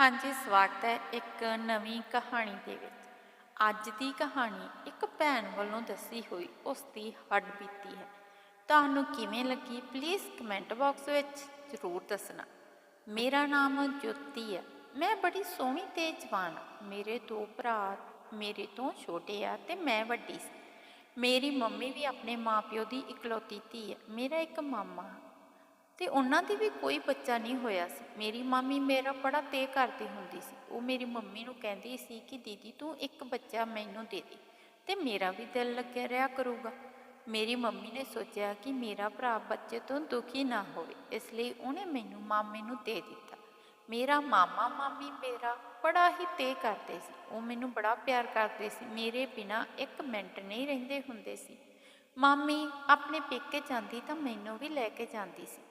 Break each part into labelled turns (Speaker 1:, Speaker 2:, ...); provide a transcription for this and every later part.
Speaker 1: ਹਾਂਜੀ, ਸਵਾਗਤ ਹੈ ਇੱਕ ਨਵੀਂ ਕਹਾਣੀ ਦੇ ਵਿੱਚ। ਅੱਜ ਦੀ ਕਹਾਣੀ ਇੱਕ ਭੈਣ ਵੱਲੋਂ ਦੱਸੀ ਹੋਈ, ਉਸ ਦੀ ਹੱਡ ਬੀਤੀ ਹੈ। ਤੁਹਾਨੂੰ ਕਿਵੇਂ ਲੱਗੀ? ਪਲੀਜ਼ ਕਮੈਂਟ ਬਾਕਸ ਵਿੱਚ ਜ਼ਰੂਰ ਦੱਸਣਾ। ਮੇਰਾ ਨਾਮ ਜੋਤੀ ਹੈ। ਮੈਂ ਬੜੀ ਸੋਹਣੀ ਤੇ ਜਵਾਨ ਹਾਂ। ਮੇਰੇ ਦੋ ਭਰਾ, ਮੇਰੇ ਤੋਂ ਛੋਟੇ ਆ ਤੇ ਮੈਂ ਵੱਡੀ ਸੀ। ਮੇਰੀ ਮੰਮੀ ਵੀ ਆਪਣੇ ਮਾਪਿਓ ਦੀ ਇਕਲੌਤੀ ਧੀ ਹੈ। ਮੇਰਾ ਇੱਕ ਮਾਮਾ ਤੇ ਉਹਨਾਂ ਦੀ ਵੀ ਕੋਈ ਬੱਚਾ ਨਹੀਂ ਹੋਇਆ ਸੀ। ਮੇਰੀ ਮਾਮੀ ਮੇਰਾ ਬੜਾ ਤੇ ਕਰਦੀ ਹੁੰਦੀ ਸੀ। ਉਹ ਮੇਰੀ ਮੰਮੀ ਨੂੰ ਕਹਿੰਦੀ ਸੀ ਕਿ ਦੀਦੀ ਤੂੰ ਇੱਕ ਬੱਚਾ ਮੈਨੂੰ ਦੇ ਦੇ ਤੇ ਮੇਰਾ ਵੀ ਦਿਲ ਲੱਗਿਆ ਰਿਹਾ ਕਰੂਗਾ। ਮੇਰੀ ਮੰਮੀ ਨੇ ਸੋਚਿਆ ਕਿ ਮੇਰਾ ਭਰਾ ਬੱਚੇ ਤੋਂ ਦੁਖੀ ਨਾ ਹੋਵੇ, ਇਸ ਲਈ ਉਹਨੇ ਮੈਨੂੰ ਮਾਮੇ ਨੂੰ ਦੇ ਦਿੱਤਾ। ਮੇਰਾ ਮਾਮਾ ਮਾਮੀ ਮੇਰਾ ਬੜਾ ਹੀ ਤੇ ਕਰਦੇ ਸੀ। ਉਹ ਮੈਨੂੰ ਬੜਾ ਪਿਆਰ ਕਰਦੇ ਸੀ। ਮੇਰੇ ਬਿਨਾ ਇੱਕ ਮਿੰਟ ਨਹੀਂ ਰਹਿੰਦੇ ਹੁੰਦੇ ਸੀ। ਮਾਮੀ ਆਪਣੇ ਪੇਕੇ ਜਾਂਦੀ ਤਾਂ ਮੈਨੂੰ ਵੀ ਲੈ ਕੇ ਜਾਂਦੀ ਸੀ।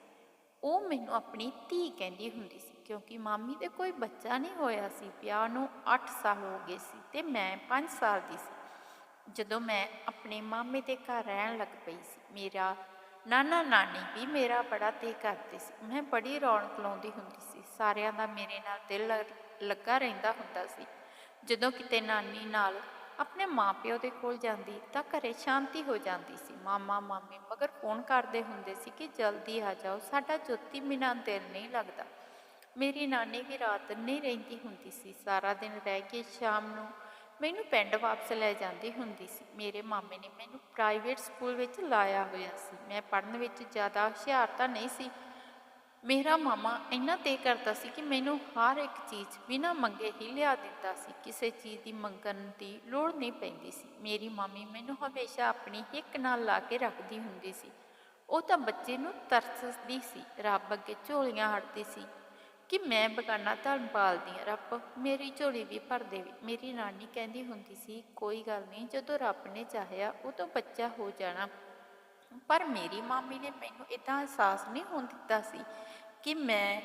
Speaker 1: ਉਹ ਮੈਨੂੰ ਆਪਣੀ ਧੀ ਕਹਿੰਦੀ ਹੁੰਦੀ ਸੀ, ਕਿਉਂਕਿ ਮਾਮੀ ਦੇ ਕੋਈ ਬੱਚਾ ਨਹੀਂ ਹੋਇਆ ਸੀ, ਵਿਆਹ ਨੂੰ 8 ਸਾਲ ਹੋ ਗਏ ਸੀ ਤੇ ਮੈਂ 5 ਸਾਲ ਦੀ ਸੀ। ਜਦੋਂ ਮੈਂ ਆਪਣੇ ਮਾਮੇ ਦੇ ਘਰ ਰਹਿਣ ਲੱਗ ਪਈ ਸੀ, ਮੇਰਾ ਨਾਨਾ ਨਾਨੀ ਵੀ ਮੇਰਾ ਬੜਾ ਤੇ ਕਰਦੇ ਸੀ। ਮੈਂ ਬੜੀ ਰੌਣਕ ਲਾਉਂਦੀ ਹੁੰਦੀ ਸੀ, ਸਾਰਿਆਂ ਦਾ ਮੇਰੇ ਨਾਲ ਦਿਲ ਲੱਗਾ ਰਹਿੰਦਾ ਹੁੰਦਾ ਸੀ। ਜਦੋਂ ਕਿਤੇ ਨਾਨੀ ਨਾਲ ਆਪਣੇ ਮਾਪਿਓ ਦੇ ਕੋਲ ਜਾਂਦੀ ਤਾਂ ਘਰੇ ਸ਼ਾਂਤੀ ਹੋ ਜਾਂਦੀ ਸੀ। ਮਾਮਾ, ਮਾਮੀ ਮਗਰ ਫੋਨ ਕਰਦੇ ਹੁੰਦੇ ਸੀ ਕਿ ਜਲਦੀ ਆ ਜਾਓ, ਸਾਡਾ ਜੋਤੀ ਬਿਨਾਂ ਦਿਲ ਨਹੀਂ ਲੱਗਦਾ। ਮੇਰੀ ਨਾਨੀ ਵੀ ਰਾਤ ਨਹੀਂ ਰਹਿੰਦੀ ਹੁੰਦੀ ਸੀ। ਸਾਰਾ ਦਿਨ ਰਹਿ ਕੇ ਸ਼ਾਮ ਨੂੰ ਮੈਨੂੰ ਪਿੰਡ ਵਾਪਸ ਲੈ ਜਾਂਦੀ ਹੁੰਦੀ ਸੀ। ਮੇਰੇ ਮਾਮੇ ਨੇ ਮੈਨੂੰ ਪ੍ਰਾਈਵੇਟ ਸਕੂਲ ਵਿੱਚ ਲਾਇਆ ਹੋਇਆ ਸੀ। ਮੈਂ ਪੜ੍ਹਨ ਵਿੱਚ ਜ਼ਿਆਦਾ ਹੁਸ਼ਿਆਰ ਤਾਂ ਨਹੀਂ ਸੀ ਮੇਰਾ ਮਾਮਾ ਇੰਨਾ ਤੇ ਕਰਦਾ ਸੀ ਕਿ ਮੈਨੂੰ ਹਰ ਇੱਕ ਚੀਜ਼ ਬਿਨਾਂ ਮੰਗੇ ਹੀ ਲਿਆ ਦਿੰਦਾ ਸੀ। ਕਿਸੇ ਚੀਜ਼ ਦੀ ਮੰਗਣ ਦੀ ਲੋੜ ਨਹੀਂ ਪੈਂਦੀ ਸੀ। ਮੇਰੀ ਮਾਮੀ ਮੈਨੂੰ ਹਮੇਸ਼ਾ ਆਪਣੀ ਹਿੱਕ ਨਾਲ ਲਾ ਕੇ ਰੱਖਦੀ ਹੁੰਦੀ ਸੀ। ਉਹ ਤਾਂ ਬੱਚੇ ਨੂੰ ਤਰਸਦੀ ਸੀ। ਰੱਬ ਅੱਗੇ ਝੋਲੀਆਂ ਹਟਦੀ ਸੀ ਕਿ ਮੈਂ ਬਗਾਨਾ ਧਨ ਪਾਲਦੀ ਹਾਂ। ਰੱਬ ਮੇਰੀ ਝੋਲੀ ਵੀ ਭਰ ਦੇਵੇ। ਮੇਰੀ ਨਾਨੀ ਕਹਿੰਦੀ ਹੁੰਦੀ ਸੀ, ਕੋਈ ਗੱਲ ਨਹੀਂ, ਜਦੋਂ ਰੱਬ ਨੇ ਚਾਹਿਆ ਉਦੋਂ ਬੱਚਾ ਹੋ ਜਾਣਾ। ਪਰ ਮੇਰੀ ਮਾਮੀ ਨੇ ਮੈਨੂੰ ਇਦਾਂ ਅਹਿਸਾਸ ਨਹੀਂ ਹੋਣ ਦਿੱਤਾ ਸੀ ਕਿ ਮੈਂ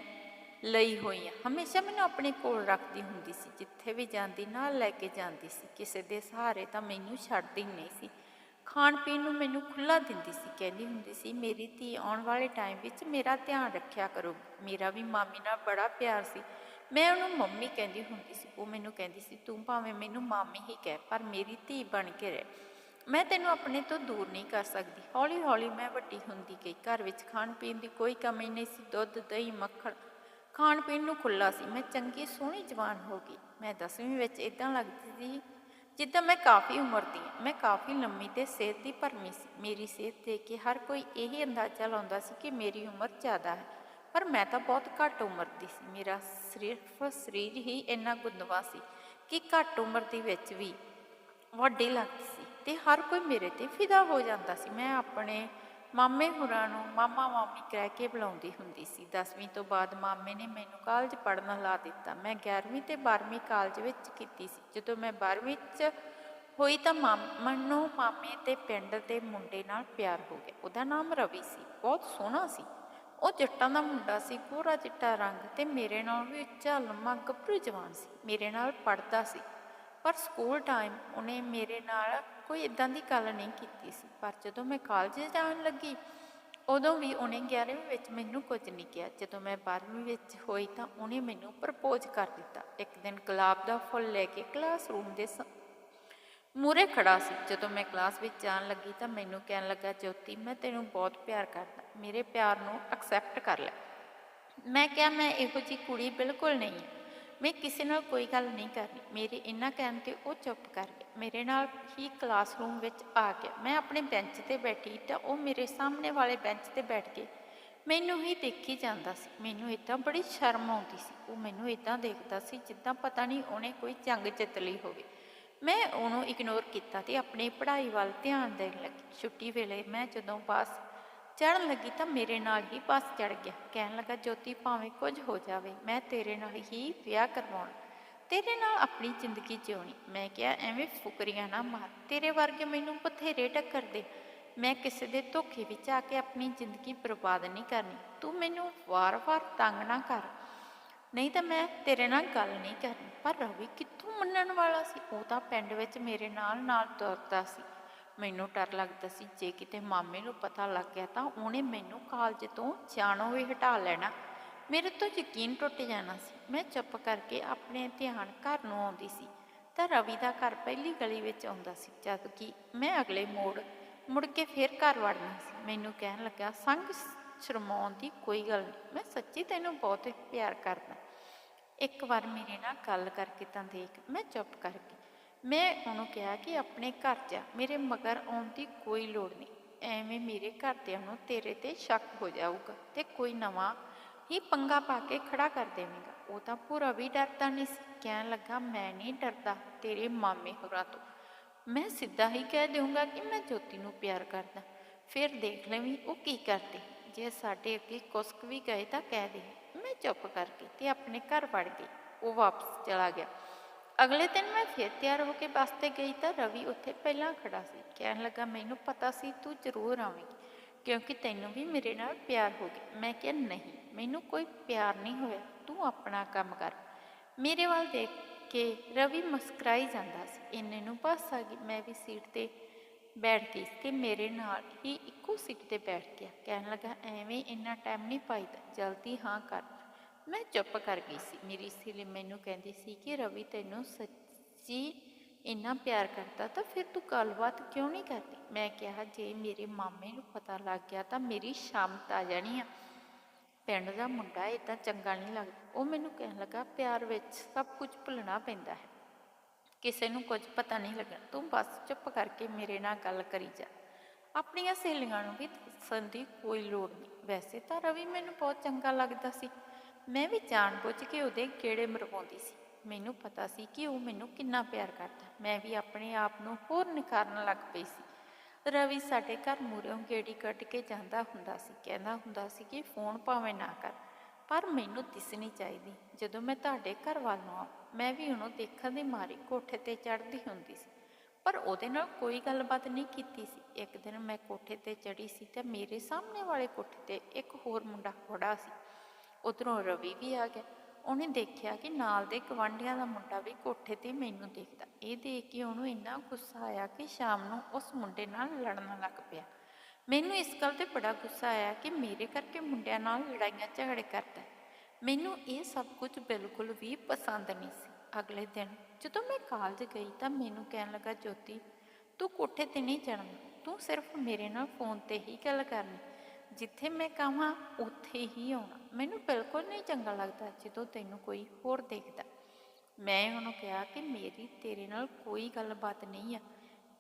Speaker 1: ਲਈ ਹੋਈ ਹਾਂ। ਹਮੇਸ਼ਾ ਮੈਨੂੰ ਆਪਣੇ ਕੋਲ ਰੱਖਦੀ ਹੁੰਦੀ ਸੀ। ਜਿੱਥੇ ਵੀ ਜਾਂਦੀ, ਨਾਲ ਲੈ ਕੇ ਜਾਂਦੀ ਸੀ। ਕਿਸੇ ਦੇ ਸਹਾਰੇ ਤਾਂ ਮੈਨੂੰ ਛੱਡਦੀ ਨਹੀਂ ਸੀ। ਖਾਣ ਪੀਣ ਨੂੰ ਮੈਨੂੰ ਖੁੱਲਾ ਦਿੰਦੀ ਸੀ। ਕਹਿੰਦੀ ਹੁੰਦੀ ਸੀ, ਮੇਰੀ ਧੀ ਆਉਣ ਵਾਲੇ ਟਾਈਮ ਵਿੱਚ ਮੇਰਾ ਧਿਆਨ ਰੱਖਿਆ ਕਰੋ। ਮੇਰਾ ਵੀ ਮਾਮੀ ਨਾਲ ਬੜਾ ਪਿਆਰ ਸੀ। ਮੈਂ ਉਹਨੂੰ ਮੰਮੀ ਕਹਿੰਦੀ ਹੁੰਦੀ ਸੀ। ਉਹ ਮੈਨੂੰ ਕਹਿੰਦੀ ਸੀ, ਤੂੰ ਭਾਵੇਂ ਮੈਨੂੰ ਮਾਮੀ ਹੀ ਕਹਿ, ਪਰ ਮੇਰੀ ਧੀ ਬਣ ਕੇ ਰਹਿ। ਮੈਂ ਤੈਨੂੰ ਆਪਣੇ ਤੋਂ ਦੂਰ ਨਹੀਂ ਕਰ ਸਕਦੀ। ਹੌਲੀ ਹੌਲੀ ਮੈਂ ਵੱਡੀ ਹੁੰਦੀ ਗਈ। ਘਰ ਵਿੱਚ ਖਾਣ ਪੀਣ ਦੀ ਕੋਈ ਕਮੀ ਨਹੀਂ ਸੀ। ਦੁੱਧ, ਦਹੀਂ, ਮੱਖਣ ਖਾਣ ਪੀਣ ਨੂੰ ਖੁੱਲਾ ਸੀ। ਮੈਂ ਚੰਗੀ, ਸੋਹਣੀ ਜਵਾਨ ਹੋ ਗਈ। ਮੈਂ 10ਵੀਂ ਵਿੱਚ ਇਦਾਂ ਲੱਗਦੀ ਸੀ ਜਿੱਦਾਂ ਮੈਂ ਕਾਫੀ ਉਮਰ ਦੀ ਮੈਂ ਕਾਫੀ ਲੰਮੀ ਤੇ ਸਿਹਤ ਦੀ ਭਰਮੀ ਸੀ। ਮੇਰੀ ਸਿਹਤ ਦੇਖ ਕੇ ਹਰ ਕੋਈ ਇਹੀ ਅੰਦਾਜ਼ਾ ਲਾਉਂਦਾ ਸੀ ਕਿ ਮੇਰੀ ਉਮਰ ਜ਼ਿਆਦਾ ਹੈ। ਪਰ ਮੈਂ ਤਾਂ ਬਹੁਤ ਘੱਟ ਉਮਰ ਦੀ ਸੀ। ਮੇਰਾ ਸਿਰਫ ਸਰੀਰ ਹੀ ਇੰਨਾ ਗੁੰਦਵਾ ਸੀ ਕਿ ਘੱਟ ਉਮਰ ਦੇ ਵਿੱਚ ਵੀ ਵੱਡੀ ਲੱਗਦੀ ਤੇ ਹਰ ਕੋਈ ਮੇਰੇ ਤੇ ਫਿਦਾ ਹੋ ਜਾਂਦਾ ਸੀ। ਮੈਂ ਆਪਣੇ ਮਾਮੇ ਹੁਰਾਂ ਨੂੰ ਮਾਮਾ ਮਾਮੀ ਕਹਿ ਕੇ ਬੁਲਾਉਂਦੀ ਹੁੰਦੀ ਸੀ। 10ਵੀਂ ਤੋਂ ਬਾਅਦ ਮਾਮੇ ਨੇ ਮੈਨੂੰ ਕਾਲਜ ਪੜ੍ਹਨ ਲਾ ਦਿੱਤਾ। ਮੈਂ 11ਵੀਂ ਤੇ 12ਵੀਂ ਕਾਲਜ ਵਿੱਚ ਕੀਤੀ ਸੀ। ਜਦੋਂ ਮੈਂ 12ਵੀਂ ਚ ਹੋਈ ਤਾਂ ਮਾਮਾ ਨੂੰ ਮਾਮੇ ਤੇ ਪਿੰਡ ਦੇ ਮੁੰਡੇ ਨਾਲ ਪਿਆਰ ਹੋ ਗਿਆ। ਉਹਦਾ ਨਾਮ ਰਵੀ ਸੀ। ਬਹੁਤ ਸੋਹਣਾ ਸੀ। ਉਹ ਜੱਟਾਂ ਦਾ ਮੁੰਡਾ ਸੀ ਪੂਰਾ ਚਿੱਟਾ ਰੰਗ ਤੇ ਮੇਰੇ ਨਾਲ ਵੀ ਉੱਚਾ, ਲੰਮਾ, ਗੱਭਰੂ ਜਵਾਨ ਸੀ। ਮੇਰੇ ਨਾਲ ਪੜਦਾ ਸੀ। ਪਰ ਸਕੂਲ ਟਾਈਮ ਉਹਨੇ ਮੇਰੇ ਨਾਲ ਕੋਈ ਇਦਾਂ ਦੀ ਗੱਲ ਨਹੀਂ ਕੀਤੀ ਸੀ। ਪਰ ਜਦੋਂ ਮੈਂ ਕਾਲਜ ਜਾਣ ਲੱਗੀ, ਉਦੋਂ ਵੀ ਉਹਨੇ 11ਵੀਂ ਵਿੱਚ ਮੈਨੂੰ ਕੁਝ ਨਹੀਂ ਕਿਹਾ। ਜਦੋਂ ਮੈਂ 12ਵੀਂ ਵਿੱਚ ਹੋਈ ਤਾਂ ਉਹਨੇ ਮੈਨੂੰ ਪ੍ਰਪੋਜ਼ ਕਰ ਦਿੱਤਾ। ਇੱਕ ਦਿਨ ਗੁਲਾਬ ਦਾ ਫੁੱਲ ਲੈ ਕੇ ਕਲਾਸਰੂਮ ਦੇ ਸ- ਮੂਰੇ ਖੜਾ ਸੀ। ਜਦੋਂ ਮੈਂ ਕਲਾਸ ਵਿੱਚ ਜਾਣ ਲੱਗੀ ਤਾਂ ਮੈਨੂੰ ਕਹਿਣ ਲੱਗਾ, ਜੋਤੀ, ਮੈਂ ਤੈਨੂੰ ਬਹੁਤ ਪਿਆਰ ਕਰਦਾ। ਮੇਰੇ ਪਿਆਰ ਨੂੰ ਐਕਸੈਪਟ ਕਰ ਲੈ। ਮੈਂ ਕਿਹਾ, ਮੈਂ ਇਹੋ ਜੀ ਕੁੜੀ ਬਿਲਕੁਲ ਨਹੀਂ ਹਾਂ। ਮੈਂ ਕਿਸੇ ਨਾਲ ਕੋਈ ਗੱਲ ਨਹੀਂ ਕਰਨੀ। ਮੇਰੇ ਇੰਨਾ ਕਹਿਣ ਤੇ ਉਹ ਚੁੱਪ ਕਰ ਗਿਆ। ਮੇਰੇ ਨਾਲ ਹੀ ਕਲਾਸਰੂਮ ਵਿੱਚ ਆ ਗਿਆ। ਮੈਂ ਆਪਣੇ ਬੈਂਚ ਤੇ ਬੈਠੀ ਤਾਂ ਉਹ ਮੇਰੇ ਸਾਹਮਣੇ ਵਾਲੇ ਬੈਂਚ ਤੇ ਬੈਠ ਕੇ ਮੈਨੂੰ ਹੀ ਦੇਖੀ ਜਾਂਦਾ ਸੀ। ਮੈਨੂੰ ਇਦਾਂ ਬੜੀ ਸ਼ਰਮ ਆਉਂਦੀ ਸੀ। ਉਹ ਮੈਨੂੰ ਇਦਾਂ ਦੇਖਦਾ ਸੀ ਜਿੱਦਾਂ ਪਤਾ ਨਹੀਂ ਉਹਨੇ ਕੋਈ ਜੰਗ ਜਿੱਤ ਲਈ ਹੋਵੇ। ਮੈਂ ਉਹਨੂੰ ਇਗਨੋਰ ਕੀਤਾ ਤੇ ਆਪਣੀ ਪੜ੍ਹਾਈ ਵੱਲ ਧਿਆਨ ਦੇਣ ਲੱਗੀ। ਛੁੱਟੀ ਵੇਲੇ ਮੈਂ ਜਦੋਂ ਬੱਸ ਚੜਨ ਲੱਗੀ ਤਾਂ ਮੇਰੇ ਨਾਲ ਹੀ ਬੱਸ ਚੜ ਗਿਆ। ਕਹਿਣ ਲੱਗਾ, ਜੋਤੀ, ਭਾਵੇਂ ਕੁਝ ਹੋ ਜਾਵੇ, ਮੈਂ ਤੇਰੇ ਨਾਲ ਹੀ ਵਿਆਹ ਕਰਵਾਉਣਾ। ਤੇਰੇ ਨਾਲ ਆਪਣੀ ਜ਼ਿੰਦਗੀ ਜਿਉਣੀ। ਮੈਂ ਕਿਹਾ, ਐਵੇਂ ਫੁਕਰੀਆਂ ਨਾ ਮਾਰ। ਤੇਰੇ ਵਰਗੇ ਮੈਨੂੰ ਬਥੇਰੇ ਟੱਕਰ ਦੇ। ਮੈਂ ਕਿਸੇ ਦੇ ਧੋਖੇ ਵਿੱਚ ਆ ਕੇ ਆਪਣੀ ਜ਼ਿੰਦਗੀ ਬਰਬਾਦ ਨਹੀਂ ਕਰਨੀ। ਤੂੰ ਮੈਨੂੰ ਵਾਰ-ਵਾਰ ਤੰਗ ਨਾ ਕਰ। ਨਹੀਂ ਤਾਂ ਮੈਂ ਤੇਰੇ ਨਾਲ ਗੱਲ ਨਹੀਂ ਕਰਨੀ। ਪਰ ਰਵੀ ਕਿੱਥੋਂ ਮੰਨਣ ਵਾਲਾ ਸੀ? ਉਹ ਤਾਂ ਪਿੰਡ ਵਿੱਚ ਮੇਰੇ ਨਾਲ ਨਾਲ ਤੁਰਦਾ ਸੀ। ਮੈਨੂੰ ਡਰ ਲੱਗਦਾ ਸੀ, ਜੇ ਕਿਤੇ ਮਾਮੇ ਨੂੰ ਪਤਾ ਲੱਗ ਗਿਆ ਤਾਂ ਉਹਨੇ ਮੈਨੂੰ ਕਾਲਜ ਤੋਂ ਜਾਣੋਂ ਵੀ ਹਟਾ ਲੈਣਾ। ਮੇਰੇ ਤੋਂ ਯਕੀਨ ਟੁੱਟ ਜਾਣਾ ਸੀ। ਮੈਂ ਚੁੱਪ ਕਰਕੇ ਆਪਣੇ ਧਿਆਨ ਘਰ ਨੂੰ ਆਉਂਦੀ ਸੀ। ਤਾਂ ਰਵੀ ਦਾ ਘਰ ਪਹਿਲੀ ਗਲੀ ਵਿੱਚ ਆਉਂਦਾ ਸੀ, ਜਦ ਕਿ ਮੈਂ ਅਗਲੇ ਮੋੜ, ਮੁੜ ਕੇ ਫੇਰ ਘਰ ਵੜਨਾ ਸੀ। ਮੈਨੂੰ ਕਹਿਣ ਲੱਗਾ, ਸੰਗ ਸ਼ਰਮਾਉਣ ਦੀ ਕੋਈ ਗੱਲ ਨਹੀਂ। ਮੈਂ ਸੱਚੀ ਤੈਨੂੰ ਬਹੁਤ ਪਿਆਰ ਕਰਦਾ। ਇੱਕ ਵਾਰ ਮੇਰੇ ਨਾਲ ਗੱਲ ਕਰਕੇ ਤਾਂ ਦੇਖ। ਮੈਂ ਚੁੱਪ ਕਰਕੇ ਮੈਂ ਉਹਨੂੰ ਕਿਹਾ ਕਿ ਆਪਣੇ ਘਰ ਜਾ, ਮੇਰੇ ਮਗਰ ਆਉਣ ਦੀ ਕੋਈ ਲੋੜ ਨਹੀਂ। ਐਵੇਂ ਮੇਰੇ ਘਰਦਿਆਂ ਨੂੰ ਤੇਰੇ ਤੇ ਸ਼ੱਕ ਹੋ ਜਾਊਗਾ ਤੇ ਕੋਈ ਨਵਾਂ ਹੀ ਪੰਗਾ ਪਾ ਕੇ ਖੜਾ ਕਰ ਦੇਵੇਂਗਾ। ਉਹ ਤਾਂ ਪੂਰਾ ਵੀ ਡਰਦਾ ਨਹੀਂ ਸੀ। ਕਹਿਣ ਲੱਗਾ, ਮੈਂ ਨਹੀਂ ਡਰਦਾ, ਤੇਰੇ ਮਾਮੇ ਹੋਰਾਂ ਤੋਂ। ਮੈਂ ਸਿੱਧਾ ਹੀ ਕਹਿ ਦੇਵਾਂਗਾ ਕਿ ਮੈਂ ਜੋਤੀ ਨੂੰ ਪਿਆਰ ਕਰਦਾ। ਫਿਰ ਦੇਖ ਲੈਵੀਂ ਉਹ ਕੀ ਕਰਦੀ। ਜੇ ਸਾਡੇ ਅੱਗੇ ਕੁਸਕ ਵੀ ਗਏ ਤਾਂ ਕਹਿ ਦੇ। ਮੈਂ ਚੁੱਪ ਕਰ ਗਈ ਤੇ ਆਪਣੇ ਘਰ ਵੜ ਗਈ। ਉਹ ਵਾਪਸ ਚਲਾ ਗਿਆ। ਅਗਲੇ ਦਿਨ ਮੈਂ ਫਿਰ ਤਿਆਰ ਹੋ ਕੇ ਬੱਸ ਤੇ ਗਈ ਤਾਂ ਰਵੀ ਉੱਥੇ ਪਹਿਲਾਂ ਖੜਾ ਸੀ। ਕਹਿਣ ਲੱਗਾ, ਮੈਨੂੰ ਪਤਾ ਸੀ ਤੂੰ ਜ਼ਰੂਰ ਆਵੇਂਗੀ ਕਿਉਂਕਿ ਤੈਨੂੰ ਵੀ ਮੇਰੇ ਨਾਲ ਪਿਆਰ ਹੋ ਗਿਆ। ਮੈਂ ਕਿਹਾ, ਨਹੀਂ, ਮੈਨੂੰ ਕੋਈ ਪਿਆਰ ਨਹੀਂ ਹੋਇਆ। ਤੂੰ ਆਪਣਾ ਕੰਮ ਕਰ। ਮੇਰੇ ਵੱਲ ਦੇਖ ਕੇ ਰਵੀ ਮੁਸਕਰਾਈ ਜਾਂਦਾ ਸੀ। ਇੰਨੇ ਨੂੰ ਬੱਸ ਆ ਗਈ। ਮੈਂ ਵੀ ਸੀਟ ਤੇ ਬੈਠ ਗਈ ਤੇ ਮੇਰੇ ਨਾਲ ਹੀ ਇੱਕੋ ਸੀਟ ਤੇ ਬੈਠ ਗਿਆ। ਕਹਿਣ ਲੱਗਾ, ਐਵੇਂ ਇੰਨਾ ਟਾਈਮ ਨਹੀਂ ਪਾਈਦਾ ਜਲਦੀ ਹਾਂ ਕਰ। ਮੈਂ ਚੁੱਪ ਕਰ ਗਈ ਸੀ। ਮੇਰੀ ਸਹੇਲੀ ਮੈਨੂੰ ਕਹਿੰਦੀ ਸੀ ਕਿ, ਰਵੀ, ਤੈਨੂੰ ਸੱਚੀ ਇੰਨਾ ਪਿਆਰ ਕਰਦਾ ਤਾਂ ਫਿਰ ਤੂੰ ਗੱਲਬਾਤ ਕਿਉਂ ਨਹੀਂ ਕਰਦੀ? ਮੈਂ ਕਿਹਾ, ਜੇ ਮੇਰੇ ਮਾਮੇ ਨੂੰ ਪਤਾ ਲੱਗ ਗਿਆ ਤਾਂ ਮੇਰੀ ਸ਼ਾਮਤ ਆ ਜਾਣੀ ਆ। ਪਿੰਡ ਦਾ ਮੁੰਡਾ ਇਦਾਂ ਚੰਗਾ ਨਹੀਂ ਲੱਗਦਾ। ਉਹ ਮੈਨੂੰ ਕਹਿਣ ਲੱਗਾ, ਪਿਆਰ ਵਿੱਚ ਸਭ ਕੁਝ ਭੁੱਲਣਾ ਪੈਂਦਾ ਹੈ। ਕਿਸੇ ਨੂੰ ਕੁਝ ਪਤਾ ਨਹੀਂ ਲੱਗਣਾ। ਤੂੰ ਬਸ ਚੁੱਪ ਕਰਕੇ ਮੇਰੇ ਨਾਲ ਗੱਲ ਕਰੀ ਜਾ। ਆਪਣੀਆਂ ਸਹੇਲੀਆਂ ਨੂੰ ਵੀ ਦੱਸਣ ਦੀ ਕੋਈ ਲੋੜ ਨਹੀਂ। ਵੈਸੇ ਤਾਂ ਰਵੀ ਮੈਨੂੰ ਬਹੁਤ ਚੰਗਾ ਲੱਗਦਾ ਸੀ। ਮੈਂ ਵੀ ਜਾਣਬੁੱਝ ਕੇ ਉਹਦੇ ਕਿਹੜੇ ਮਰਵਾਉਂਦੀ ਸੀ। ਮੈਨੂੰ ਪਤਾ ਸੀ ਕਿ ਉਹ ਮੈਨੂੰ ਕਿੰਨਾ ਪਿਆਰ ਕਰਦਾ। ਮੈਂ ਵੀ ਆਪਣੇ ਆਪ ਨੂੰ ਹੋਰ ਨਿਖਾਰਨ ਲੱਗ ਪਈ ਸੀ। ਰਵੀ ਸਾਡੇ ਘਰ ਮੂਹਰਿਓਂ ਗੇੜੀ ਕੱਢ ਕੇ ਜਾਂਦਾ ਹੁੰਦਾ ਸੀ। ਕਹਿੰਦਾ ਹੁੰਦਾ ਸੀ ਕਿ ਫੋਨ ਭਾਵੇਂ ਨਾ ਕਰ, ਪਰ ਮੈਨੂੰ ਦਿਸਣੀ ਚਾਹੀਦੀ। ਜਦੋਂ ਮੈਂ ਤੁਹਾਡੇ ਘਰ ਵੱਲ ਨੂੰ ਆ ਮੈਂ ਵੀ ਉਹਨੂੰ ਦੇਖਣ ਦੀ ਮਾਰੀ ਕੋਠੇ ਤੇ ਚੜ੍ਹਦੀ ਹੁੰਦੀ ਸੀ। ਪਰ ਉਹਦੇ ਨਾਲ ਕੋਈ ਗੱਲਬਾਤ ਨਹੀਂ ਕੀਤੀ ਸੀ। ਇੱਕ ਦਿਨ ਮੈਂ ਕੋਠੇ ਤੇ ਚੜੀ ਸੀ ਤੇ ਮੇਰੇ ਸਾਹਮਣੇ ਵਾਲੇ ਕੋਠੇ ਤੇ ਇੱਕ ਹੋਰ ਮੁੰਡਾ ਖੜਾ ਸੀ। ਉਧਰੋਂ ਰਵੀ ਵੀ ਆ ਗਿਆ। ਉਹਨੇ ਦੇਖਿਆ ਕਿ ਨਾਲ ਦੇ ਗਵਾਂਢੀਆਂ ਦਾ ਮੁੰਡਾ ਵੀ ਕੋਠੇ ਤੇ ਮੈਨੂੰ ਦੇਖਦਾ। ਇਹ ਦੇਖ ਕੇ ਉਹਨੂੰ ਇੰਨਾ ਗੁੱਸਾ ਆਇਆ ਕਿ ਸ਼ਾਮ ਨੂੰ ਉਸ ਮੁੰਡੇ ਨਾਲ ਲੜਨ ਲੱਗ ਪਿਆ। ਮੈਨੂੰ ਇਸ ਗੱਲ ਤੇ ਬੜਾ ਗੁੱਸਾ ਆਇਆ ਕਿ ਮੇਰੇ ਕਰਕੇ ਮੁੰਡਿਆਂ ਨਾਲ ਲੜਾਈਆਂ ਝਗੜੇ ਕਰਦਾ ਮੈਨੂੰ ਇਹ ਸਭ ਕੁਝ ਬਿਲਕੁਲ ਵੀ ਪਸੰਦ ਨਹੀਂ ਸੀ। ਅਗਲੇ ਦਿਨ ਜਦੋਂ ਮੈਂ ਕਾਲਜ ਗਈ ਤਾਂ ਮੈਨੂੰ ਕਹਿਣ ਲੱਗਾ, ਜੋਤੀ, ਤੂੰ ਕੋਠੇ ਤੇ ਨਹੀਂ ਚੜ੍ਹਨਾ। ਤੂੰ ਸਿਰਫ ਮੇਰੇ ਨਾਲ ਫੋਨ ਤੇ ਹੀ ਗੱਲ ਕਰਨੀ। ਜਿੱਥੇ ਮੈਂ ਕਹਾਂ, ਉੱਥੇ ਹੀ ਆਉਣਾ। ਮੈਨੂੰ ਬਿਲਕੁਲ ਨਹੀਂ ਚੰਗਾ ਲੱਗਦਾ ਜਦੋਂ ਤੈਨੂੰ ਕੋਈ ਹੋਰ ਦੇਖਦਾ। ਮੈਂ ਉਹਨੂੰ ਕਿਹਾ ਕਿ ਮੇਰੀ ਤੇਰੇ ਨਾਲ ਕੋਈ ਗੱਲਬਾਤ ਨਹੀਂ ਆ।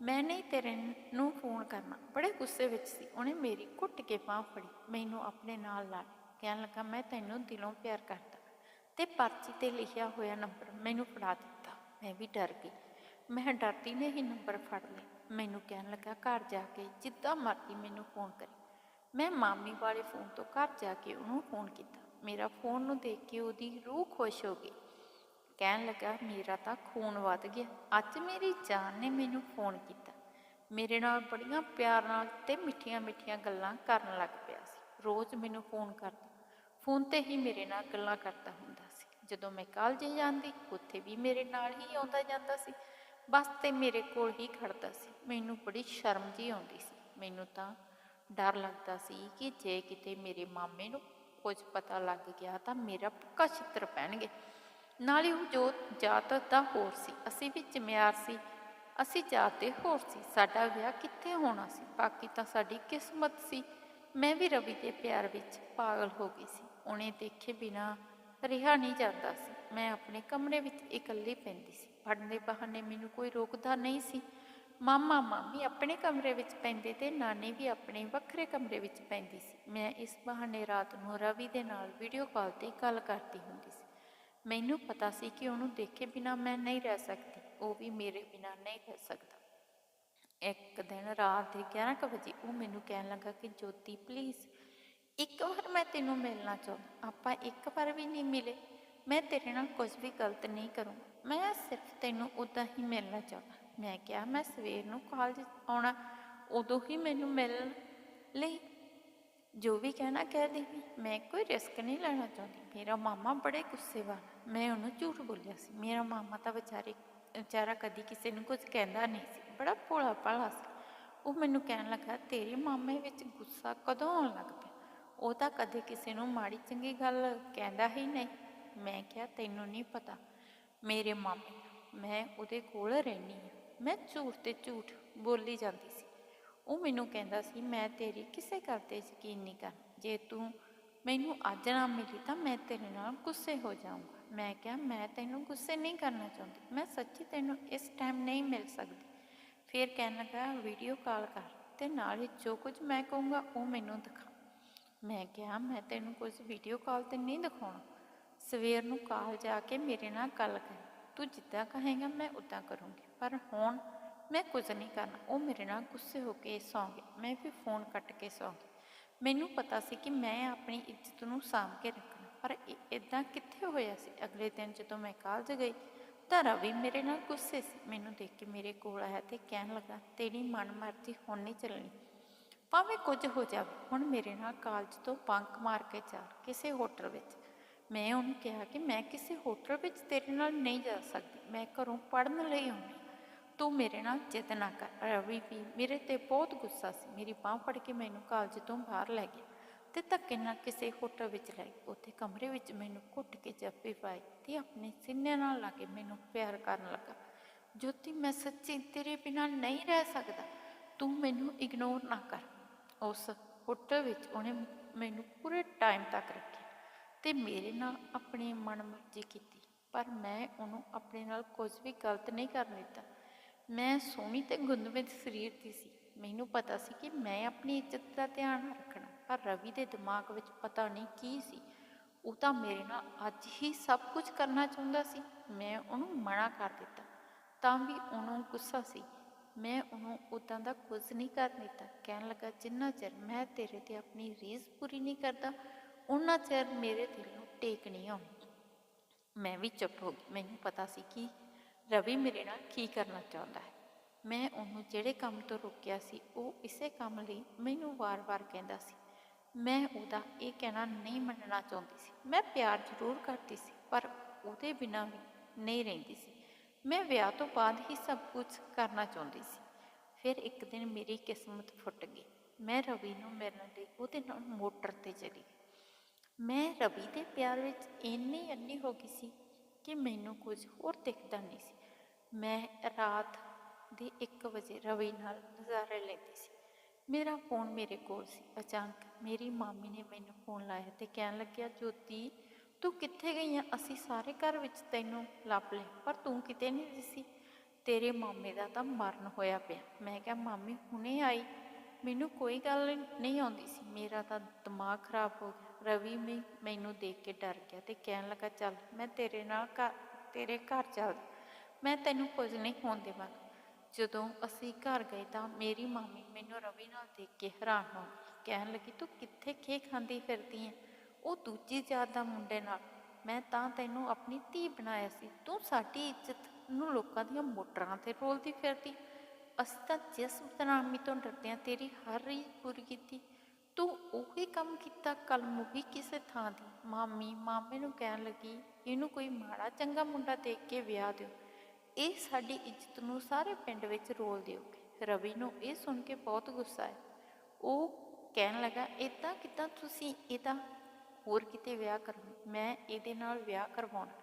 Speaker 1: ਮੈਂ ਨਹੀਂ ਤੇਰੇ ਨੂੰ ਫੋਨ ਕਰਨਾ। ਬੜੇ ਗੁੱਸੇ ਵਿੱਚ ਸੀ। ਉਹਨੇ ਮੇਰੀ ਘੁੱਟ ਕੇ ਬਾਂਹ ਫੜੀ। ਮੈਨੂੰ ਆਪਣੇ ਨਾਲ ਲਾ ਲਿਆ। ਕਹਿਣ ਲੱਗਾ, ਮੈਂ ਤੈਨੂੰ ਦਿਲੋਂ ਪਿਆਰ ਕਰਦਾ ਤੇ ਪਰਚੀ ਤੇ ਲਿਖਿਆ ਹੋਇਆ ਨੰਬਰ ਮੈਨੂੰ ਫੜਾ ਦਿੱਤਾ। ਮੈਂ ਵੀ ਡਰ ਗਈ। ਮੈਂ ਡਰਦੀ ਨੇ ਹੀ ਨੰਬਰ ਫੜ ਲਿਆ ਮੈਨੂੰ ਕਹਿਣ ਲੱਗਾ, ਘਰ ਜਾ ਕੇ ਜਿੱਦਾਂ ਮਰਜ਼ੀ ਮੈਨੂੰ ਫੋਨ ਕਰੀ। ਮੈਂ ਮਾਮੀ ਵਾਲੇ ਫੋਨ ਤੋਂ ਘਰ ਜਾ ਕੇ ਉਹਨੂੰ ਫੋਨ ਕੀਤਾ। ਮੇਰਾ ਫੋਨ ਨੂੰ ਦੇਖ ਕੇ ਉਹਦੀ ਰੂਹ ਖੁਸ਼ ਹੋ ਗਈ। ਕਹਿਣ ਲੱਗਾ, ਮੇਰਾ ਤਾਂ ਖੂਨ ਵੱਧ ਗਿਆ। ਅੱਜ ਮੇਰੀ ਜਾਨ ਨੇ ਮੈਨੂੰ ਫੋਨ ਕੀਤਾ। ਮੇਰੇ ਨਾਲ ਬੜੀਆਂ ਪਿਆਰ ਨਾਲ ਤੇ ਮਿੱਠੀਆਂ ਮਿੱਠੀਆਂ ਗੱਲਾਂ ਕਰਨ ਲੱਗ ਪਿਆ ਸੀ। ਰੋਜ਼ ਮੈਨੂੰ ਫੋਨ ਕਰਦਾ। ਫੋਨ ਤੇ ਹੀ ਮੇਰੇ ਨਾਲ ਗੱਲਾਂ ਕਰਦਾ ਹੁੰਦਾ ਸੀ। ਜਦੋਂ ਮੈਂ ਕਾਲਜ ਜਾਂਦੀ, ਉੱਥੇ ਵੀ ਮੇਰੇ ਨਾਲ ਹੀ ਆਉਂਦਾ ਜਾਂਦਾ ਸੀ। ਬਸ ਤੇ ਮੇਰੇ ਕੋਲ ਹੀ ਖੜਦਾ ਸੀ। ਮੈਨੂੰ ਬੜੀ ਸ਼ਰਮ ਜੀ ਆਉਂਦੀ ਸੀ। ਮੈਨੂੰ ਤਾਂ ਡਰ ਲੱਗਦਾ ਸੀ ਕਿ ਜੇ ਕਿਤੇ ਮੇਰੇ ਮਾਮੇ ਨੂੰ ਕੁਝ ਪਤਾ ਲੱਗ ਗਿਆ ਤਾਂ ਮੇਰਾ ਪੱਕਾ ਛਿੱਤਰ ਪੈਣਗੇ। ਨਾਲੇ ਉਹ ਜੋ ਜਾਤ ਦਾ ਹੋਰ ਸੀ, ਅਸੀਂ ਵੀ ਚਮਿਆਰ ਸੀ, ਅਸੀਂ ਜਾਤ ਦੇ ਹੋਰ ਸੀ, ਸਾਡਾ ਵਿਆਹ ਕਿੱਥੇ ਹੋਣਾ ਸੀ, ਬਾਕੀ ਤਾਂ ਸਾਡੀ ਕਿਸਮਤ ਸੀ। ਮੈਂ ਵੀ ਰਵੀ ਦੇ ਪਿਆਰ ਵਿੱਚ ਪਾਗਲ ਹੋ ਗਈ ਸੀ, ਉਹਨੇ ਦੇਖੇ ਬਿਨਾ ਰਿਹਾ ਨਹੀਂ ਜਾਂਦਾ ਸੀ। ਮੈਂ ਆਪਣੇ ਕਮਰੇ ਵਿੱਚ ਇਕੱਲੀ ਪੈਂਦੀ ਸੀ ਪੜ੍ਹਨ ਦੇ ਬਹਾਨੇ ਮੈਨੂੰ ਕੋਈ ਰੋਕਦਾ ਨਹੀਂ ਸੀ। ਮਾਮਾ ਮਾਮੀ ਆਪਣੇ ਕਮਰੇ ਵਿੱਚ ਪੈਂਦੇ ਤੇ ਨਾਨੀ ਵੀ ਆਪਣੇ ਵੱਖਰੇ ਕਮਰੇ ਵਿੱਚ ਪੈਂਦੀ ਸੀ। ਮੈਂ ਇਸ ਬਹਾਨੇ ਰਾਤ ਨੂੰ ਰਵੀ ਦੇ ਨਾਲ ਵੀਡੀਓ ਕਾਲ ਤੇ ਗੱਲ ਕਰਦੀ ਹੁੰਦੀ ਸੀ। ਮੈਨੂੰ ਪਤਾ ਸੀ ਕਿ ਉਹਨੂੰ ਦੇਖੇ ਬਿਨਾ ਮੈਂ ਨਹੀਂ ਰਹਿ ਸਕਦੀ। ਉਹ ਵੀ ਮੇਰੇ ਬਿਨਾ ਨਹੀਂ ਰਹਿ ਸਕਦਾ। ਇੱਕ ਦਿਨ ਰਾਤ ਦੇ 11 ਕੁ ਵਜੇ ਉਹ ਮੈਨੂੰ ਕਹਿਣ ਲੱਗਾ ਕਿ, ਜੋਤੀ ਪਲੀਜ਼ ਇੱਕ ਵਾਰ ਮੈਂ ਤੈਨੂੰ ਮਿਲਣਾ ਚਾਹੁੰਦਾ। ਆਪਾਂ ਇੱਕ ਵਾਰ ਵੀ ਨਹੀਂ ਮਿਲੇ। ਮੈਂ ਤੇਰੇ ਨਾਲ ਕੁਝ ਵੀ ਗਲਤ ਨਹੀਂ ਕਰੂੰਗਾ। ਮੈਂ ਸਿਰਫ ਤੈਨੂੰ ਉਦਾਂ ਹੀ ਮਿਲਣਾ ਚਾਹੁੰਦਾ। ਮੈਂ ਕਿਹਾ, ਮੈਂ ਸਵੇਰ ਨੂੰ ਕਾਲਜ ਆਉਣਾ, ਉਦੋਂ ਹੀ ਮੈਨੂੰ ਮਿਲਣ ਲਈ। ਜੋ ਵੀ ਕਹਿਣਾ ਕਹਿ ਦੇਵੀ ਮੈਂ ਕੋਈ ਰਿਸਕ ਨਹੀਂ ਲੈਣਾ ਚਾਹੁੰਦੀ। ਮੇਰਾ ਮਾਮਾ ਬੜੇ ਗੁੱਸੇ ਵਾਲਾ, ਮੈਂ ਉਹਨੂੰ ਝੂਠ ਬੋਲਿਆ ਸੀ। ਮੇਰਾ ਮਾਮਾ ਤਾਂ ਵਿਚਾਰੇ, ਵਿਚਾਰਾ ਕਦੀ ਕਿਸੇ ਨੂੰ ਕੁਝ ਕਹਿੰਦਾ ਨਹੀਂ ਸੀ, ਬੜਾ ਭੋਲਾ ਭਾਲਾ ਸੀ। ਉਹ ਮੈਨੂੰ ਕਹਿਣ ਲੱਗਾ, ਤੇਰੇ ਮਾਮੇ ਵਿੱਚ ਗੁੱਸਾ ਕਦੋਂ ਆਉਣ ਲੱਗ ਪਿਆ? ਉਹ ਤਾਂ ਕਦੇ ਕਿਸੇ ਨੂੰ ਮਾੜੀ ਚੰਗੀ ਗੱਲ ਕਹਿੰਦਾ ਹੀ ਨਹੀਂ। ਮੈਂ ਕਿਹਾ, ਤੈਨੂੰ ਨਹੀਂ ਪਤਾ, ਮੇਰੇ ਮਾਮੇ ਮੈਂ ਉਹਦੇ ਕੋਲ ਰਹਿਣੀ ਹਾਂ। ਮੈਂ ਝੂਠ ਤੇ ਝੂਠ ਬੋਲੀ ਜਾਂਦੀ ਸੀ। ਉਹ ਮੈਨੂੰ ਕਹਿੰਦਾ ਸੀ, ਮੈਂ ਤੇਰੀ ਕਿਸੇ ਗੱਲ ਤੇ ਯਕੀਨ ਨਹੀਂ ਕਰ ਜੇ ਤੂੰ ਮੈਨੂੰ ਅੱਜ ਨਾ ਮਿਲੀ ਤਾਂ ਮੈਂ ਤੇਰੇ ਨਾਲ ਗੁੱਸੇ ਹੋ ਜਾਊਂਗਾ ਮੈਂ ਕਿਹਾ, ਮੈਂ ਤੈਨੂੰ ਗੁੱਸੇ ਨਹੀਂ ਕਰਨਾ ਚਾਹੁੰਦੀ। ਮੈਂ ਸੱਚੀ ਤੈਨੂੰ ਇਸ ਟਾਈਮ ਨਹੀਂ ਮਿਲ ਸਕਦੀ ਫਿਰ ਕਹਿਣ ਲੱਗਾ, ਵੀਡੀਓ ਕਾਲ ਕਰ ਤੇ ਨਾਲ ਹੀ ਜੋ ਕੁਝ ਮੈਂ ਕਹੂੰਗਾ ਉਹ ਮੈਨੂੰ ਦਿਖਾ ਮੈਂ ਕਿਹਾ, ਮੈਂ ਤੈਨੂੰ ਕੁਝ ਵੀਡੀਓ ਕਾਲ ਤੇ ਨਹੀਂ ਦਿਖਾਉਣਾ। ਸਵੇਰ ਨੂੰ ਕਾਲ ਜਾ ਕੇ ਮੇਰੇ ਨਾਲ ਗੱਲ ਕਰ। ਤੂੰ ਜਿੱਦਾਂ ਕਹੇਗਾ, ਮੈਂ ਉਦਾਂ ਕਰੂੰਗੀ। ਪਰ ਹੁਣ ਮੈਂ ਕੁਝ ਨਹੀਂ ਕਰਨਾ। ਉਹ ਮੇਰੇ ਨਾਲ ਗੁੱਸੇ ਹੋ ਕੇ ਸੌਂ ਗਏ। ਮੈਂ ਵੀ ਫੋਨ ਕੱਟ ਕੇ ਸੌਂ ਗਈ। ਮੈਨੂੰ ਪਤਾ ਸੀ ਕਿ ਮੈਂ ਆਪਣੀ ਇੱਜ਼ਤ ਨੂੰ ਸਾਂਭ ਕੇ ਰੱਖਣਾ। ਪਰ ਇਦਾਂ ਕਿੱਥੇ ਹੋਇਆ ਸੀ? ਅਗਲੇ ਦਿਨ ਜਦੋਂ ਮੈਂ ਕਾਲਜ ਗਈ, ਤਾਂ ਰਵੀ ਮੇਰੇ ਨਾਲ ਗੁੱਸੇ ਸੀ। ਮੈਨੂੰ ਦੇਖ ਕੇ ਮੇਰੇ ਕੋਲ ਆਇਆ ਤੇ ਕਹਿਣ ਲੱਗਾ, ਤੇਰੀ ਮਨਮਰਜ਼ੀ ਹੁਣ ਨਹੀਂ ਚੱਲਣੀ। ਭਾਵੇਂ ਕੁਝ ਹੋ ਜਾਵੇ, ਹੁਣ ਮੇਰੇ ਨਾਲ ਕਾਲਜ ਤੋਂ ਬੰਕ ਮਾਰ ਕੇ ਚੱਲ ਕਿਸੇ ਹੋਟਲ ਵਿੱਚ। ਮੈਂ ਉਹਨੂੰ ਕਿਹਾ ਕਿ ਮੈਂ ਕਿਸੇ ਹੋਟਲ ਵਿੱਚ ਤੇਰੇ ਨਾਲ ਨਹੀਂ ਜਾ ਸਕਦੀ। ਮੈਂ ਘਰੋਂ ਪੜ੍ਹਨ ਲਈ ਆਉਂਦੀ ਤੂੰ ਮੇਰੇ ਨਾਲ ਜਿੱਦ ਨਾ ਕਰ। ਰਵੀ ਵੀ ਮੇਰੇ ਤੇ ਬਹੁਤ ਗੁੱਸਾ ਸੀ। ਮੇਰੀ ਬਾਹ ਫੜ ਕੇ ਮੈਨੂੰ ਕਾਲਜ ਤੋਂ ਬਾਹਰ ਲੈ ਗਿਆ ਤੇ ਧੱਕੇ ਨਾਲ ਕਿਸੇ ਹੋਟਲ ਵਿੱਚ ਲੈ ਗਿਆ। ਉੱਥੇ ਕਮਰੇ ਵਿੱਚ ਮੈਨੂੰ ਘੁੱਟ ਕੇ ਜੱਫੀ ਪਾਈ ਤੇ ਆਪਣੇ ਸਿੰਨੇ ਨਾਲ ਲਾ ਕੇ ਮੈਨੂੰ ਪਿਆਰ ਕਰਨ ਲੱਗਾ। ਜੋਤੀ, ਮੈਂ ਸੱਚੀ ਤੇਰੇ ਬਿਨਾਂ ਨਹੀਂ ਰਹਿ ਸਕਦਾ। ਤੂੰ ਮੈਨੂੰ ਇਗਨੋਰ ਨਾ ਕਰ। ਉਸ ਹੋਟਲ ਵਿੱਚ ਉਹਨੇ ਮੈਨੂੰ ਪੂਰੇ ਟਾਈਮ ਤੱਕ ਰੱਖਿਆ ਤੇ ਮੇਰੇ ਨਾਲ ਆਪਣੀ ਮਨਮਰਜ਼ੀ ਕੀਤੀ। ਪਰ ਮੈਂ ਉਹਨੂੰ ਆਪਣੇ ਨਾਲ ਕੁਝ ਵੀ ਗਲਤ ਨਹੀਂ ਕਰਨ ਦਿੱਤਾ। ਮੈਂ ਸੋਹਣੀ ਤੇ ਗੁੰਦਵੇਂ ਸਰੀਰ ਦੀ ਸੀ। ਮੈਨੂੰ ਪਤਾ ਸੀ ਕਿ ਮੈਂ ਆਪਣੀ ਇੱਜ਼ਤ ਦਾ ਧਿਆਨ ਰੱਖਣਾ, ਪਰ ਰਵੀ ਦੇ ਦਿਮਾਗ ਵਿੱਚ ਪਤਾ ਨਹੀਂ ਕੀ ਸੀ। ਉਹ ਤਾਂ ਮੇਰੇ ਨਾਲ ਅੱਜ ਹੀ ਸਭ ਕੁਝ ਕਰਨਾ ਚਾਹੁੰਦਾ ਸੀ। ਮੈਂ ਉਹਨੂੰ ਮਨਾ ਕਰ ਦਿੱਤਾ, ਤਾਂ ਵੀ ਉਹਨੂੰ ਗੁੱਸਾ ਸੀ। ਮੈਂ ਉਹਨੂੰ ਉਦਾਂ ਦਾ ਕੁਝ ਨਹੀਂ ਕਰ ਦਿੱਤਾ। ਕਹਿਣ ਲੱਗਾ, ਜਿੰਨਾ ਚਿਰ ਮੈਂ ਤੇਰੇ ਤੇ ਆਪਣੀ ਰੀਸ ਪੂਰੀ ਨਹੀਂ ਕਰਦਾ ਉਹਨਾਂ ਚਿਰ ਮੇਰੇ ਦਿਲ ਨੂੰ ਟੇਕ ਨਹੀਂ ਆਉਣੀ ਮੈਂ ਵੀ ਚੁੱਪ ਹੋ ਗਈ। ਮੈਨੂੰ ਪਤਾ ਸੀ ਕਿ ਰਵੀ ਮੇਰੇ ਨਾਲ ਕੀ ਕਰਨਾ ਚਾਹੁੰਦਾ ਹੈ? ਮੈਂ ਉਹਨੂੰ ਜਿਹੜੇ ਕੰਮ ਤੋਂ ਰੋਕਿਆ ਸੀ, ਉਹ ਇਸੇ ਕੰਮ ਲਈ ਮੈਨੂੰ ਵਾਰ-ਵਾਰ ਕਹਿੰਦਾ ਸੀ। ਮੈਂ ਉਹਦਾ ਇਹ ਕਹਿਣਾ ਨਹੀਂ ਮੰਨਣਾ ਚਾਹੁੰਦੀ ਸੀ। ਮੈਂ ਪਿਆਰ ਜ਼ਰੂਰ ਕਰਦੀ ਸੀ, ਪਰ ਉਹਦੇ ਬਿਨਾਂ ਵੀ ਨਹੀਂ ਰਹਿੰਦੀ ਸੀ। ਮੈਂ ਵਿਆਹ ਤੋਂ ਬਾਅਦ ਹੀ ਸਭ ਕੁਝ ਕਰਨਾ ਚਾਹੁੰਦੀ ਸੀ। ਫਿਰ ਇੱਕ ਦਿਨ ਮੇਰੀ ਕਿਸਮਤ ਫੁੱਟ ਗਈ। ਮੈਂ ਰਵੀ ਨੂੰ ਮਿਲਣ ਲਈ ਉਹਦੇ ਨਾਲ ਮੋਟਰ ਤੇ ਚਲੀ ਮੈਂ ਰਵੀ ਦੇ ਪਿਆਰ ਵਿੱਚ ਇੰਨੀ ਅੰਨੀ ਹੋ ਗਈ ਸੀ ਕਿ ਮੈਨੂੰ ਕੁਝ ਹੋਰ ਦਿਖਦਾ ਨਹੀਂ ਸੀ। ਮੈਂ ਰਾਤ ਦੇ 1 ਵਜੇ ਰਵੀ ਨਾਲ ਨਜ਼ਾਰੇ ਲੈਂਦੀ ਸੀ। ਮੇਰਾ ਫੋਨ ਮੇਰੇ ਕੋਲ ਸੀ। ਅਚਾਨਕ ਮੇਰੀ ਮਾਮੀ ਨੇ ਮੈਨੂੰ ਫੋਨ ਲਾਇਆ ਤੇ ਕਹਿਣ ਲੱਗਿਆ, ਜੋਤੀ, ਤੂੰ ਕਿੱਥੇ ਗਈ ਆ? ਅਸੀਂ ਸਾਰੇ ਘਰ ਵਿੱਚ ਤੈਨੂੰ ਲੱਭ ਲਿਆ ਪਰ ਤੂੰ ਕਿਤੇ ਨਹੀਂ ਦਿਸੀ ਤੇਰੇ ਮਾਮੇ ਦਾ ਤਾਂ ਮਰਨ ਹੋਇਆ ਪਿਆ। ਮੈਂ ਕਿਹਾ, ਮਾਮੀ ਹੁਣੇ ਆਈ। ਮੈਨੂੰ ਕੋਈ ਗੱਲ ਨਹੀਂ ਆਉਂਦੀ ਸੀ। ਮੇਰਾ ਤਾਂ ਦਿਮਾਗ ਖਰਾਬ ਹੋ ਗਿਆ। ਰਵੀ ਵੀ ਮੈਨੂੰ ਦੇਖ ਕੇ ਡਰ ਗਿਆ ਤੇ ਕਹਿਣ ਲੱਗਾ, ਚੱਲ ਮੈਂ ਤੇਰੇ ਨਾਲ ਘਰ, ਤੇਰੇ ਘਰ ਚੱਲ ਮੈਂ ਤੈਨੂੰ ਕੁਝ ਨਹੀਂ ਹੋਣ ਦੇਵਾਂਗਾ। ਜਦੋਂ ਅਸੀਂ ਘਰ ਗਏ ਤਾਂ ਮੇਰੀ ਮਾਮੀ ਮੈਨੂੰ ਰਵੀ ਨਾਲ ਦੇਖ ਕੇ ਹੈਰਾਨ ਹੋ ਗਈ ਕਹਿਣ ਲੱਗੀ, ਤੂੰ ਕਿੱਥੇ ਖੇ ਖਾਂਦੀ ਫਿਰਦੀ ਐ ਉਹ ਦੂਜੀ ਜਾਤ ਦਾ ਮੁੰਡੇ ਨਾਲ, ਮੈਂ ਤਾਂ ਤੈਨੂੰ ਆਪਣੀ ਧੀ ਬਣਾਇਆ ਸੀ। ਤੂੰ ਸਾਡੀ ਇੱਜ਼ਤ ਨੂੰ ਲੋਕਾਂ ਦੀਆਂ ਮੋਟਰਾਂ ਤੇ ਰੋਲਦੀ ਫਿਰਦੀ। ਅਸੀਂ ਤਾਂ ਜਿਸ ਬਦਨਾਮੀ ਤੋਂ ਡਰਦੇ ਹਾਂ ਤੇਰੀ ਹਰ ਰੀਝ ਪੂਰੀ ਕੀਤੀ। ਤੂੰ ਉਹੀ ਕੰਮ ਕੀਤਾ ਕੱਲ ਨੂੰ ਕਿਸੇ ਥਾਂ ਦੀ ਮਾਮੀ, ਮਾਮੇ ਨੂੰ ਕਹਿਣ ਲੱਗੀ, ਇਹਨੂੰ ਕੋਈ ਮਾੜਾ ਚੰਗਾ ਮੁੰਡਾ ਦੇਖ ਕੇ ਵਿਆਹ ਦਿਓ। ਇਹ ਸਾਡੀ ਇੱਜ਼ਤ ਨੂੰ ਸਾਰੇ ਪਿੰਡ ਵਿੱਚ ਰੋਲ ਦਿਓਗੇ। ਰਵੀ ਨੂੰ ਇਹ ਸੁਣ ਕੇ ਬਹੁਤ ਗੁੱਸਾ ਆਇਆ। ਉਹ ਕਹਿਣ ਲੱਗਾ ਇਦਾਂ ਕਿਦਾਂ ਤੁਸੀਂ ਇਹਦਾ ਹੋਰ ਕਿਤੇ ਵਿਆਹ ਕਰੋ ਮੈਂ ਇਹਦੇ ਨਾਲ ਵਿਆਹ ਕਰਵਾਉਣਾ।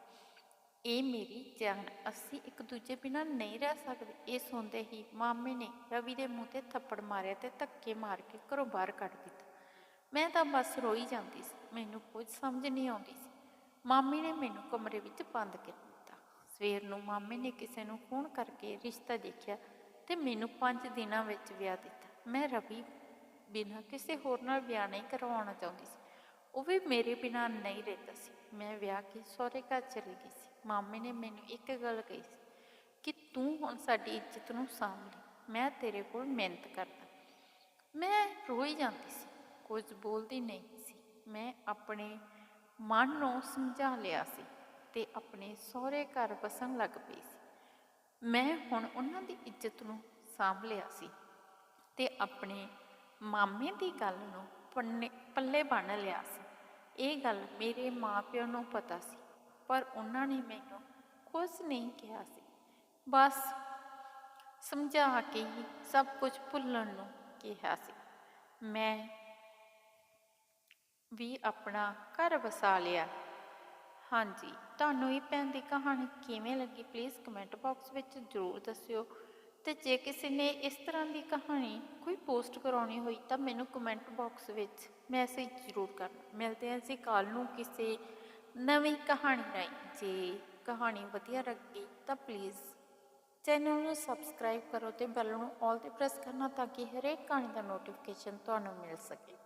Speaker 1: ਇਹ ਮੇਰੀ ਜਾਨ। ਅਸੀਂ ਇੱਕ ਦੂਜੇ ਬਿਨਾਂ ਨਹੀਂ ਰਹਿ ਸਕਦੇ। ਇਹ ਸੁਣਦੇ ਹੀ ਮਾਮੇ ਨੇ ਰਵੀ ਦੇ ਮੂੰਹ ਤੇ ਥੱਪੜ ਮਾਰਿਆ ਤੇ ਧੱਕੇ ਮਾਰ ਕੇ ਘਰੋਂ ਬਾਹਰ ਕੱਢ ਦਿੱਤਾ। ਮੈਂ ਤਾਂ ਬਸ ਰੋਈ ਜਾਂਦੀ ਸੀ, ਮੈਨੂੰ ਕੁਝ ਸਮਝ ਨਹੀਂ ਆਉਂਦੀ ਸੀ। ਮਾਮੀ ਨੇ ਮੈਨੂੰ ਕਮਰੇ ਵਿੱਚ ਬੰਦ ਕਰ ਦਿੱਤਾ। ਸਵੇਰ ਨੂੰ ਮਾਮੇ ਨੇ ਕਿਸੇ ਨੂੰ ਫੋਨ ਕਰਕੇ ਰਿਸ਼ਤਾ ਦੇਖਿਆ ਤੇ ਮੈਨੂੰ 5 ਦਿਨਾਂ ਵਿੱਚ ਵਿਆਹ ਦਿੱਤਾ। ਮੈਂ ਰਵੀ ਬਿਨਾਂ ਕਿਸੇ ਹੋਰ ਨਾਲ ਵਿਆਹ ਨਹੀਂ ਕਰਵਾਉਣਾ ਚਾਹੁੰਦੀ ਸੀ। ਉਹ ਵੀ ਮੇਰੇ ਬਿਨਾਂ ਨਹੀਂ ਰਹਿੰਦਾ ਸੀ। ਮੈਂ ਵਿਆਹ ਕੇ ਸਹੁਰੇ ਘਰ ਚਲੀ ਗਈ ਸੀ। ਮਾਮੇ ਨੇ ਮੈਨੂੰ ਇੱਕ ਗੱਲ ਕਹੀ ਸੀ ਕਿ ਤੂੰ ਹੁਣ ਸਾਡੀ ਇੱਜ਼ਤ ਨੂੰ ਸਾਂਭ ਲਈ ਮੈਂ ਤੇਰੇ ਕੋਲ ਮਿਹਨਤ ਕਰਦਾ। ਮੈਂ ਰੋਈ ਜਾਂਦੀ ਸੀ। ਕੁਝ ਬੋਲਦੀ ਨਹੀਂ ਸੀ। ਮੈਂ ਆਪਣੇ ਮਨ ਨੂੰ ਸਮਝਾ ਲਿਆ ਸੀ ਤੇ ਆਪਣੇ ਸਹੁਰੇ ਘਰ ਵਸਣ ਲੱਗ ਪਈ ਸੀ। ਮੈਂ ਹੁਣ ਉਹਨਾਂ ਦੀ ਇੱਜ਼ਤ ਨੂੰ ਸਾਂਭ ਲਿਆ ਸੀ ਤੇ ਆਪਣੇ ਮਾਮੇ ਦੀ ਗੱਲ ਨੂੰ ਪੰਨੇ, ਪੱਲੇ ਬੰਨ ਲਿਆ ਸੀ। ਇਹ ਗੱਲ ਮੇਰੇ ਮਾਪਿਆਂ ਨੂੰ ਪਤਾ ਸੀ, ਪਰ ਉਹਨਾਂ ਨੇ ਮੈਨੂੰ ਕੁਝ ਨਹੀਂ ਕਿਹਾ ਸੀ। ਬਸ ਸਮਝਾ ਕੇ ਹੀ ਸਭ ਕੁਝ ਭੁੱਲਣ ਨੂੰ ਕਿਹਾ ਸੀ। ਮੈਂ ਵੀ ਆਪਣਾ ਘਰ ਵਸਾ ਲਿਆ। ਹਾਂਜੀ, ਤੁਹਾਨੂੰ ਇਹ ਭੈਣ ਦੀ ਕਹਾਣੀ ਕਿਵੇਂ ਲੱਗੀ ਪਲੀਜ਼ ਕਮੈਂਟ ਬਾਕਸ ਵਿੱਚ ਜ਼ਰੂਰ ਦੱਸਿਓ। ਤੇ ਜੇ ਕਿਸੇ ਨੇ ਇਸ ਤਰ੍ਹਾਂ ਦੀ ਕਹਾਣੀ ਕੋਈ ਪੋਸਟ ਕਰਾਉਣੀ ਹੋਈ ਤਾਂ ਮੈਨੂੰ ਕਮੈਂਟ ਬਾਕਸ ਵਿੱਚ ਮੈਸੇਜ ਜ਼ਰੂਰ ਕਰਨਾ। ਮਿਲਦੇ ਹਾਂ ਅਸੀਂ ਕੱਲ ਨੂੰ ਕਿਸੇ ਨਵੀਂ ਕਹਾਣੀ ਰਾਹੀਂ। ਜੇ ਕਹਾਣੀ ਵਧੀਆ ਲੱਗੀ ਤਾਂ ਪਲੀਜ਼ ਚੈਨਲ ਨੂੰ ਸਬਸਕ੍ਰਾਈਬ ਕਰੋ ਤੇ ਬੈਲ ਨੂੰ ਆਲ ਤੇ ਪ੍ਰੈਸ ਕਰਨਾ ਤਾਂ ਕਿ ਹਰੇਕ ਕਹਾਣੀ ਦਾ ਨੋਟੀਫਿਕੇਸ਼ਨ ਤੁਹਾਨੂੰ ਮਿਲ ਸਕੇ।